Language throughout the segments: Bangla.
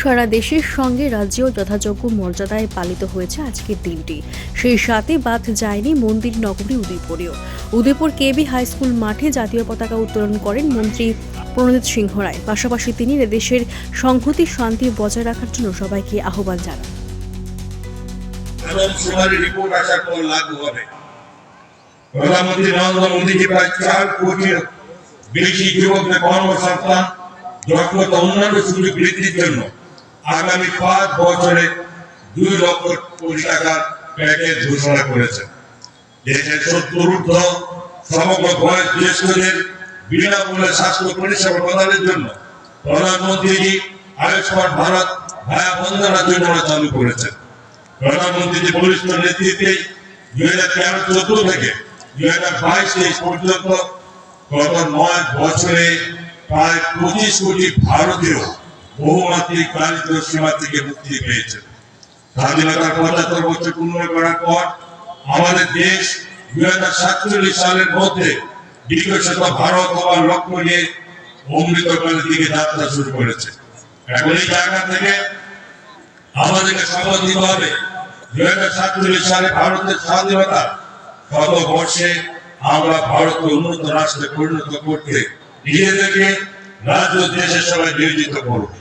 সারা দেশের সঙ্গে রাজ্যেও যথাযোগ্য মর্যাদায় পালিত হয়েছে আজকের দিনটি। সেই সাথে বাদ যায়নি মন্দির নগরী উদয়পুরেও। উদয়পুর কেবি হাই স্কুল মাঠে জাতীয় পতাকা উত্তোলন করেন মন্ত্রী প্রণজিৎ সিংহ রায়। পাশাপাশি তিনি দেশের সংহতি, শান্তি বজায় রাখার জন্য সবাইকে আহ্বান জানান। প্রধানমন্ত্রী নরেন্দ্র প্রায় চার বেশি যুবকদের কর্মসংস্থান দক্ষতা অন্যান্য সুযোগ বৃদ্ধির জন্য আগামী পাঁচ বছরে দুই লক্ষ কোটি টাকার প্যাকেজ ঘোষণা করেছে। দেশের সত্তর ঊর্ধ্ব সমগ্র বয়স জ্যেষ্ঠদের বিনামূল্যে স্বাস্থ্য পরিষেবা প্রদানের জন্য প্রধানমন্ত্রীজি আয়ুষ্মান ভারত ভায়া বন্দনা যোজনা চালু করেছেন প্রধানমন্ত্রীর বলিষ্ঠ নেতৃত্বে দুই হাজার তেরো চোদ্দ থেকে দুই হাজার বাইশ পর্যন্ত গত নয় বছরে প্রায় পঁচিশ কোটি ভারতীয় বহুমাত্রিক দারিদ্র সীমা থেকে মুক্তি পেয়েছে। স্বাধীনতার পঁচাত্তর বছর পূর্ণ করার পর আমাদের দেশ দুই হাজার সাতচল্লিশ সালের মধ্যে বিকশিত ভারত হওয়ার লক্ষ্য নিয়ে অমৃতকালের দিকে যাত্রা শুরু করেছে। এখন এই জায়গা থেকে আমাদেরকে শপথ নিতে হবে, দুই হাজার সাতচল্লিশ সালে ভারতের স্বাধীনতা শত বর্ষে আমরা ভারতকে উন্নত রাষ্ট্রে পরিণত করতে নিজেদেরকে রাজ্য দেশের সবাই নিয়োজিত করব।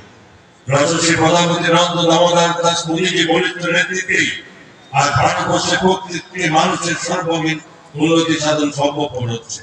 যশস্বী প্রধানমন্ত্রী নন্দ দামোদর দাস মোদীজি বলিষ্ঠ নেতৃত্বে। আর ভারতবর্ষের প্রত্যেকটি মানুষের সর্বমিন উন্নতি সাধন সম্ভব হচ্ছে